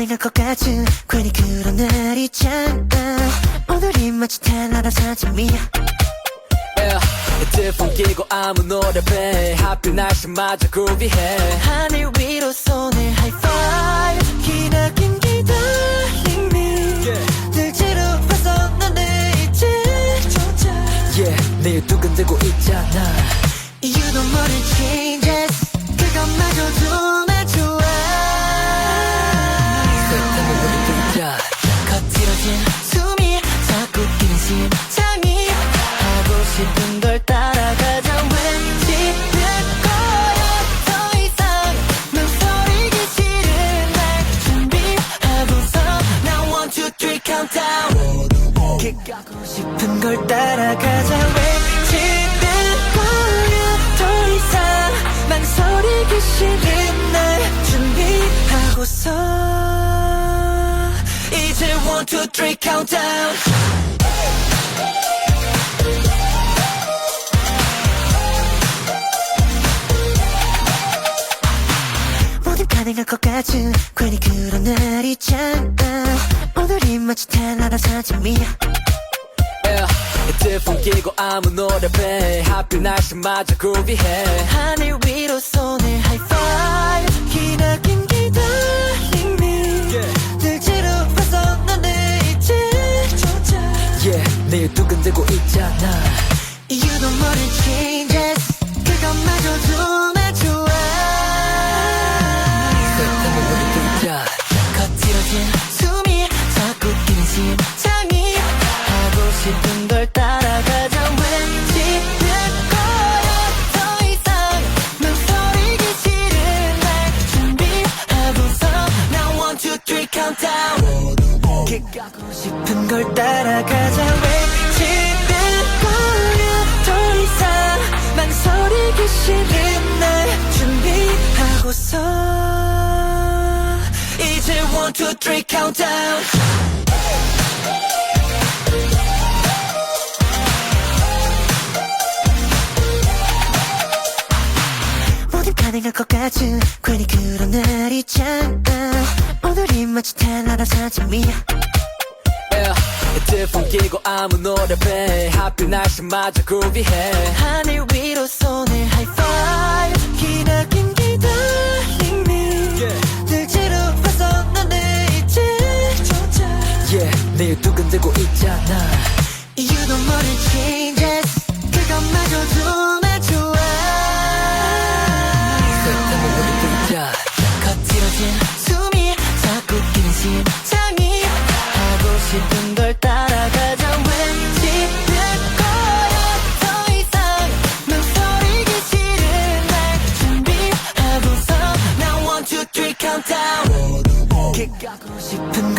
가능할 것 같은 괜히 그런 날 있잖아. 오늘이 마치 아침이야. Yeah. 헤드폰 끼고 아무 노래 배. 하필 날씨마저 그루비해. 하늘 위로 손을 하이파이브. 기나긴 기다림이 Yeah. 들지로 벗어나네 이제 조차 yeah. 내일 두근대고 있잖아. You don't wanna 싶은 걸 따라가자. 외치는 거야. 더 이상 망설이기 싫은 날 준비하고서 Now one two three countdown. 가고 싶은 걸 따라가자. 외치는 거야. 더 이상 망설이기 싫은 날 준비하고서 이제 one two three countdown 그런 날 있잖아 오늘이 마치 아침이야 yeah. 헤드폰 끼고 아무 노래 배 하필 날씨마저 그루비해 하늘 위로 손을 하이파이브 기나긴 기다림이 Yeah. 들지로 벗어나네 이제 조차 yeah. 내일 두근대고 있잖아 You don't wanna changes 그것마저도 나 싶은 걸 따라가자. 외치는 거야 더 이상 망설이기 싫은 날 준비하고서 이제 one two three countdown 가능할 것 같은 괜히 그런 날 있잖아. 오늘이 마치 달라라서 아침이야. Yeah. 헤드폰 끼고 아무 노래 배. 하필 날씨마저 그루비해. 하늘 위로 손을 하이파이브 기나긴 기다림이. 들지로 벗어나네 이제 조차 yeah. 내일 두근대고 있잖아. You don't wanna changes. 그것마저도 나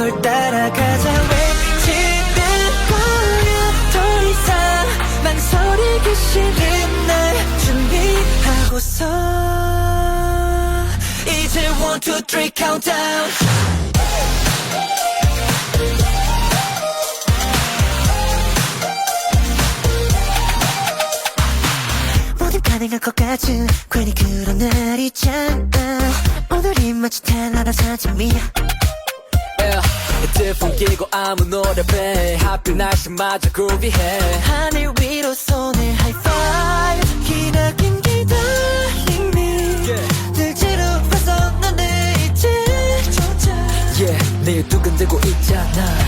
걸 따라가자. 외치는 거야 더 이상 망설이기 싫은 날 준비하고서 이제 one two three countdown. 뭐든 가능할 것 같은 괜히 그런 날 있잖아. 오늘이 마치 아침이야 yeah. 헤드폰 끼고 아무 노래 배. 하필 날씨마저 그루비해. 하늘 위로 손을 하이파이브. 기나긴 기다림이. Yeah. 들지로 벗어나네 이제 조차 yeah. 내일 두근대고 있잖아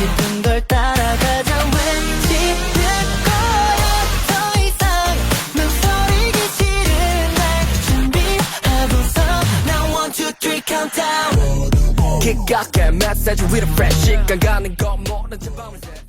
싶은 걸 따라가자. 외치는 거야. 더 이상 망설이기 싫은 날 준비하고서 Now one two three countdown. 기깎게 메시지 위로 프레쉬 시간 가는 거 모른 채 밤을 새